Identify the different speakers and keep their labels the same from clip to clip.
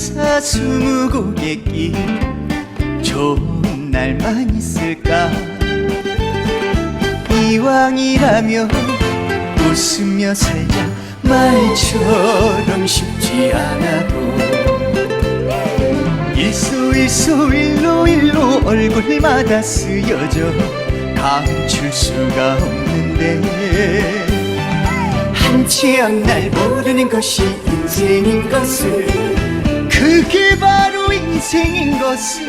Speaker 1: 세상
Speaker 2: 사스무 고개길 좋은 날만 있을까? 이왕이라면 웃으며 살자. 말처럼 쉽지 않아도 일소 일소 일로 일로 얼굴마다 쓰여져 감출 수가 없는데 한치앞 날 모르는 것이 인생인 것을 그게 바로 인생인 것을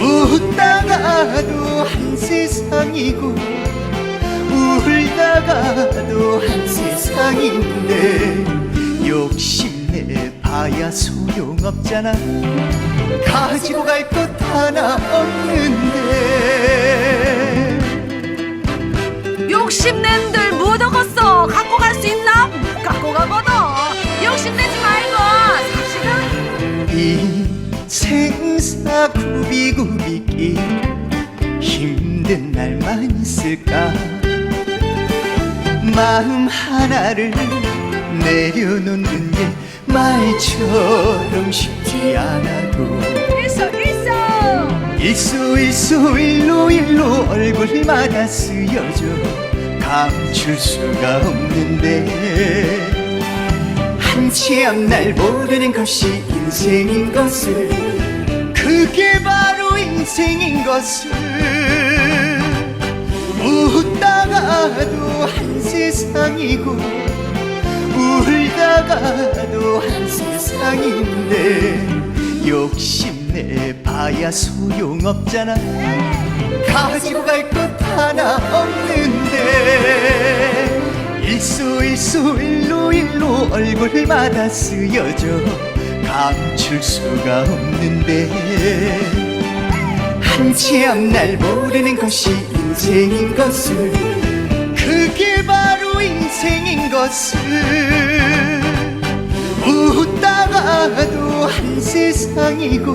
Speaker 2: 웃다가도 한 세상이고 울다가도 한 세상인데 욕심내 봐야 소용없잖아 가지고 갈 것 하나 없는데
Speaker 1: 욕심낸들 못 얻었어. 갖고 갈 수 있나? 못 갖고 가거든.
Speaker 2: 있을까 마음 하나를 내려놓는 게 말처럼 쉽지 않아도
Speaker 1: 일서 일서.
Speaker 2: 일소 일소 일로 일로 얼굴마다 쓰여져 감출 수가 없는데 한치 앞날 모르는 것이 인생인 것을 그게 바로 인생인 것을 세상이고 울다가도 한 세상인데 욕심내 봐야 소용없잖아. 가지고 갈 것 하나 없는데 일소 일소 일로 일로 얼굴마다 쓰여져 감출 수가 없는데 한치 앞날 모르는 것이 인생인 것을 그게 바로 인생인 것을 웃다가도 한 세상이고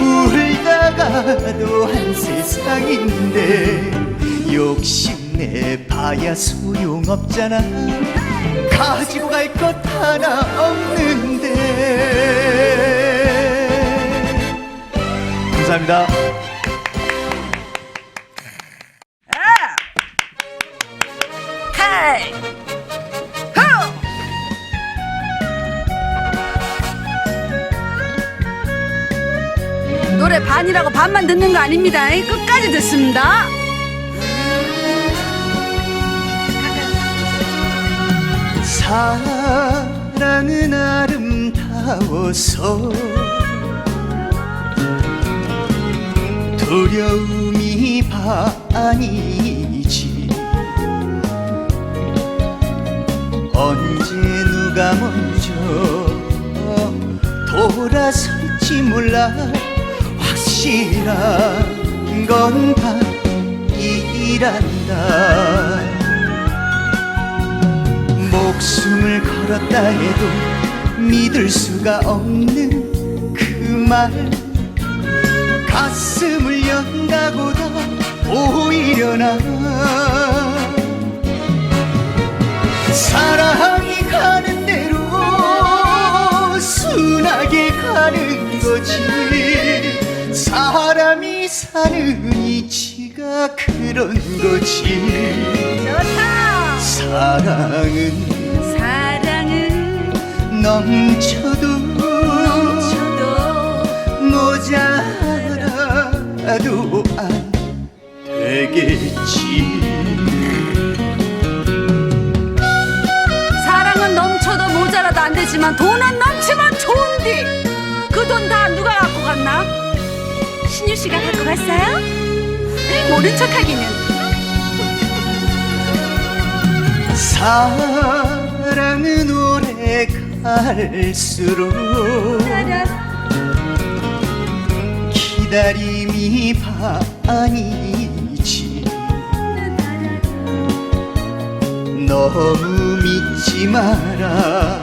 Speaker 2: 울다가도 한 세상인데 욕심내 봐야 소용없잖아. 가지고 갈 것 하나 없는데. 감사합니다
Speaker 1: 반이라고 반만 듣는 거 아닙니다. 끝까지 듣습니다.
Speaker 2: 사랑은 아름다워서 두려움이 반이지 언제 누가 먼저 돌아설지 몰라 확실한 건 반이란다. 목숨을 걸었다 해도 믿을 수가 없는 그 말. 가슴을 연다고다 오히려 나 사는 이치가 그런 거지
Speaker 1: 좋다.
Speaker 2: 사랑은
Speaker 1: 사랑은
Speaker 2: 넘쳐도
Speaker 1: 넘쳐도
Speaker 2: 모자라도 안 되겠지
Speaker 1: 사랑은 넘쳐도 모자라도 안 되지만 돈은 넘치면 좋은디 그 돈 다 누가 갖고 갔나? 신유 씨가 갖고? 에이, 모른 척하기는.
Speaker 2: 사랑은 오래 갈수록 기다림이 반이지. 너무 믿지 마라.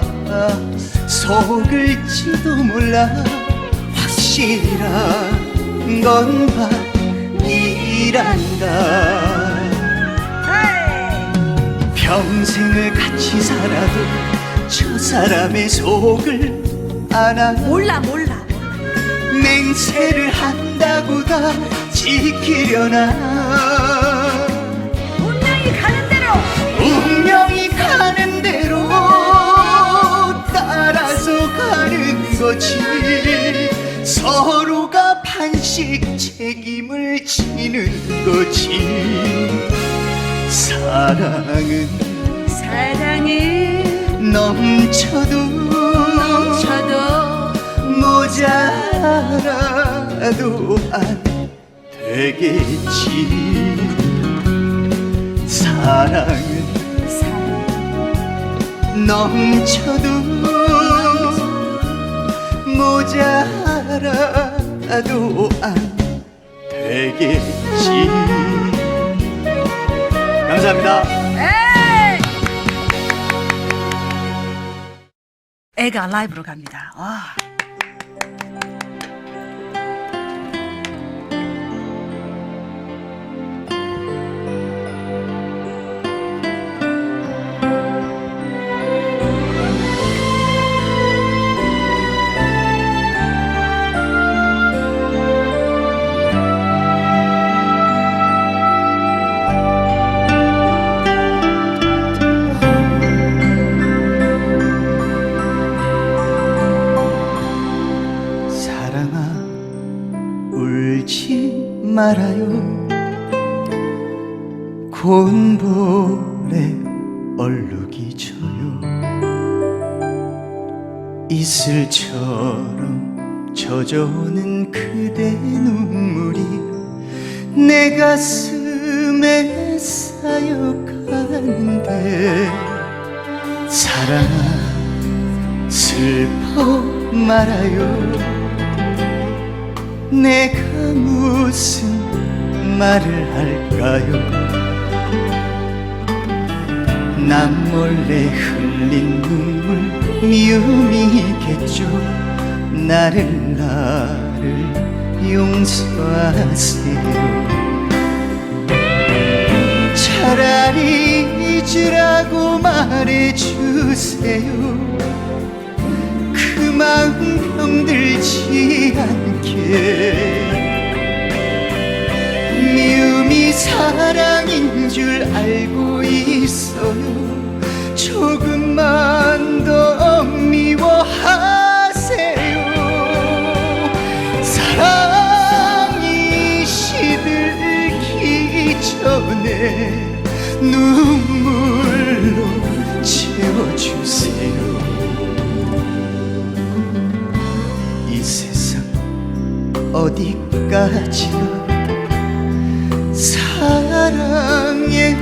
Speaker 2: 속을지도 몰라. 확실한 건 이란다. 평생을 같이 살아도 저 사람의 속을 알아.
Speaker 1: 몰라 몰라.
Speaker 2: 맹세를 한다고 다 지키려나 거지 사랑은
Speaker 1: 사랑은
Speaker 2: 넘쳐도
Speaker 1: 저도
Speaker 2: 모자라도 안 되겠지. 사랑은
Speaker 1: 사랑
Speaker 2: 넘쳐도 모자라도 안 되겠지 감사합니다
Speaker 1: 에이! 애가 라이브로 갑니다. 와.
Speaker 2: 말아요. 고운 볼에 얼룩이 져요. 이슬처럼 젖어오는 그대 눈물이 내 가슴에 쌓여가는데 사랑아 슬퍼 말아요 내가 무슨 말을 할까요? 남 몰래 흘린 눈물 미움이겠죠. 나를 나를 용서하세요. 차라리 잊으라고 말해주세요. 그 마음 병들지 않 게 미움이 사랑인 줄 알고 있어요 조금만 더 미워하세요. 사랑이 시들기 전에 눈물로 채워주세요 어디까지나 사랑의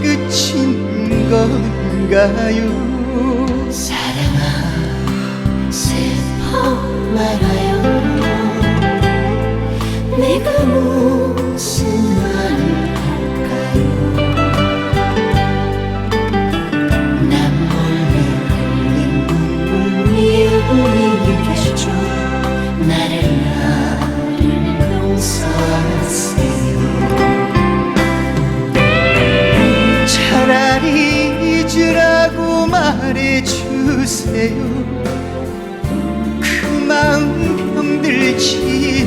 Speaker 2: 끝인 건가요? 사랑아 슬퍼 말아요. 내가 무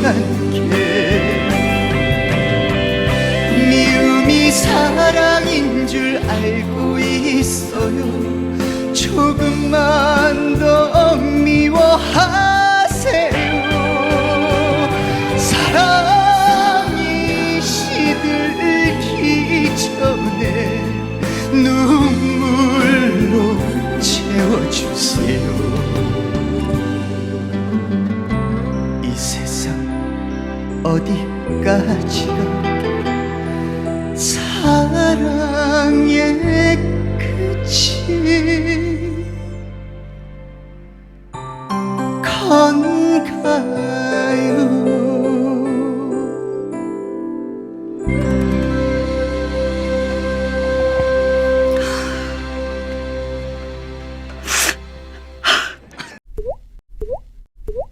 Speaker 2: 않게. 미움이 사랑인 줄 알고 있어요. 조금만 더 미워하